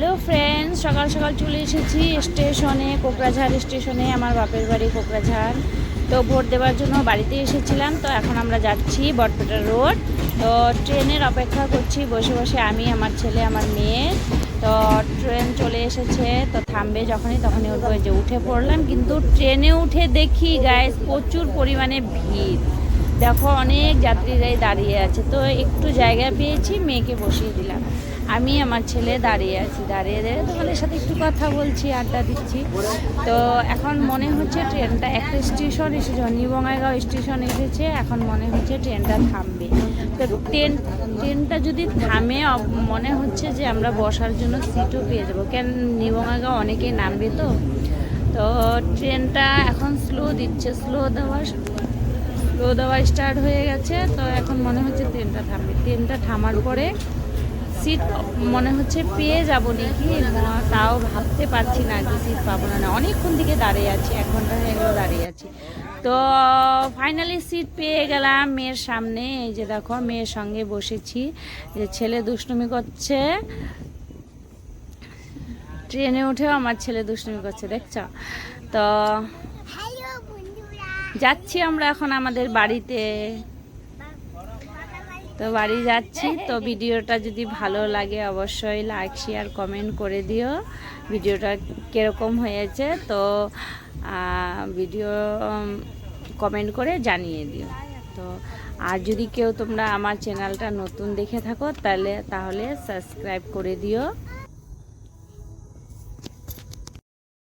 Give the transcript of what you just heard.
Hello friends, সকাল সকাল চলে এসেছি স্টেশনে, কোকরাঝাড় স্টেশনে, আমার বাপের বাড়ি কোকরাঝাড়। তো ভোট দেওয়ার জন্য বাড়িতে এসেছিলাম, তো এখন আমরা যাচ্ছি বটপেটা রোড। তো ট্রেনের অপেক্ষা করছি, বসে বসে আমি, আমার ছেলে, আমার মেয়ে। তো ট্রেন চলে এসেছে, তো থামবে যখনই, তখনই এই যে উঠে পড়লাম, কিন্তু ট্রেনে উঠে দেখি গায়ে প্রচুর পরিমাণে ভিড়। দেখো অনেক যাত্রীরাই দাঁড়িয়ে আছে। তো একটু জায়গা পেয়েছি, মেয়েকে বসিয়ে দিলাম। আমি, আমার ছেলে দাঁড়িয়ে আছি, দাঁড়িয়ে দাঁড়িয়ে তোমাদের সাথে একটু কথা বলছি, আড্ডা দিচ্ছি। তো এখন মনে হচ্ছে ট্রেনটা, একটা স্টেশন এসেছে নিউ বঙ্গাইগাঁও স্টেশন এসেছে, এখন মনে হচ্ছে ট্রেনটা থামবে। তো ট্রেন, ট্রেনটা যদি থামে মনে হচ্ছে যে আমরা বসার জন্য সিটও পেয়ে যাব। কেন নিউ বঙ্গাইগাঁও অনেকেই নামবে তো? তো ট্রেনটা এখন স্লো দিচ্ছে, স্লো দেওয়া স্লো দেওয়া স্টার্ট হয়ে গেছে, তো এখন মনে হচ্ছে ট্রেনটা থামবে। ট্রেনটা থামার পরে সিট মনে হচ্ছে পেয়ে যাব নাকি তাও ভাবতে পারছি না যে সিট পাবো না না, অনেকক্ষণ থেকে দাঁড়িয়ে আছি, এক ঘণ্টা হয়ে গেলো দাঁড়িয়ে আছি। তো ফাইনালি সিট পেয়ে গেলাম মেয়ের সামনে, এই যে দেখো মেয়ের সঙ্গে বসেছি, যে ছেলে দুষ্টুমি করছে। ট্রেনে উঠেও আমার ছেলে দুষ্টুমি করছে, দেখছ? তো যাচ্ছি আমরা এখন আমাদের বাড়িতে। তো বাড়ি যাচ্ছি, তো ভিডিওটা যদি ভালো লাগে অবশ্যই লাইক শেয়ার কমেন্ট করে দিও। ভিডিওটা কীরকম হয়েছে তো ভিডিও কমেন্ট করে জানিয়ে দিও। তো, আর যদি কেউ তোমরা আমার চ্যানেলটা নতুন দেখে থাকো, তাহলে তাহলে সাবস্ক্রাইব করে দিও।